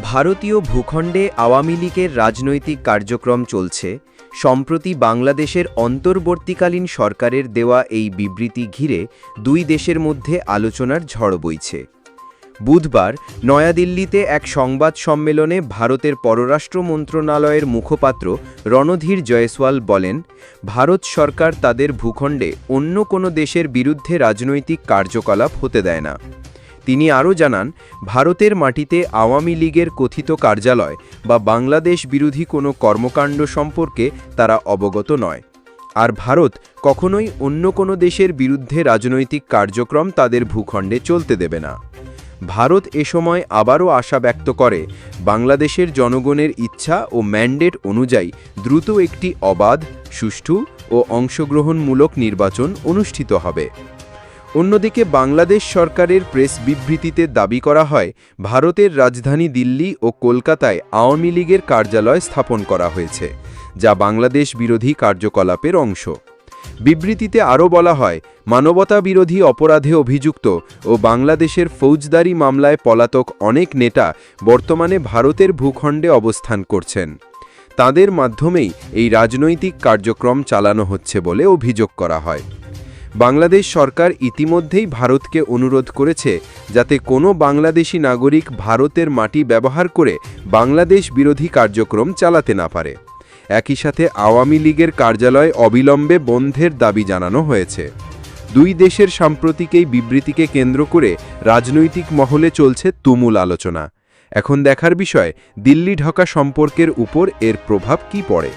ভারতীয় ভূখণ্ডে আওয়ামী লীগের রাজনৈতিক কার্যক্রম চলছে, সম্প্রতি বাংলাদেশের অন্তর্বর্তীকালীন সরকারের দেওয়া এই বিবৃতি ঘিরে দুই দেশের মধ্যে আলোচনার ঝড় বইছে। বুধবার নয়াদিল্লিতে এক সংবাদ সম্মেলনে ভারতের পররাষ্ট্র মন্ত্রণালয়ের মুখপাত্র রণধীর জয়সওয়াল বলেন, ভারত সরকার তাদের ভূখণ্ডে অন্য কোনো দেশের বিরুদ্ধে রাজনৈতিক কার্যকলাপ হতে দেয় না। তিনি আরও জানান, ভারতের মাটিতে আওয়ামী লীগের কথিত কার্যালয় বা বাংলাদেশ বিরোধী কোনো কর্মকাণ্ড সম্পর্কে তারা অবগত নয়। আর ভারত কখনোই অন্য কোনো দেশের বিরুদ্ধে রাজনৈতিক কার্যক্রম তাদের ভূখণ্ডে চলতে দেবে না। ভারত এ সময় আবারও আশা ব্যক্ত করে, বাংলাদেশের জনগণের ইচ্ছা ও ম্যান্ডেট অনুযায়ী দ্রুত একটি অবাধ, সুষ্ঠু ও অংশগ্রহণমূলক নির্বাচন অনুষ্ঠিত হবে। অন্যদিকে বাংলাদেশ সরকারের প্রেস বিবৃতিতে দাবি করা হয়, ভারতের রাজধানী দিল্লি ও কলকাতায় আওয়ামী লীগের কার্যালয় স্থাপন করা হয়েছে, যা বাংলাদেশ বিরোধী কার্যকলাপের অংশ। বিবৃতিতে আরও বলা হয়, মানবতা বিরোধী অপরাধে অভিযুক্ত ও বাংলাদেশের ফৌজদারি মামলায় পলাতক অনেক নেতা বর্তমানে ভারতের ভূখণ্ডে অবস্থান করছেন। তাদের মাধ্যমেই এই রাজনৈতিক কার্যক্রম চালানো হচ্ছে বলে অভিযোগ করা হয়। বাংলাদেশ সরকার ইতিমধ্যেই ভারতকে অনুরোধ করেছে যাতে কোনো বাংলাদেশি নাগরিক ভারতের মাটি ব্যবহার করে বাংলাদেশ বিরোধী কার্যক্রম চালাতে না পারে। একই সাথে আওয়ামী লীগের কার্যালয় অবিলম্বে বন্ধের দাবি জানানো হয়েছে। দুই দেশের সাম্প্রতিক এই বিবৃতিকে কেন্দ্র করে রাজনৈতিক মহলে চলছে তুমুল আলোচনা। এখন দেখার বিষয় দিল্লি ঢাকা সম্পর্কের উপর এর প্রভাব কি পড়ে?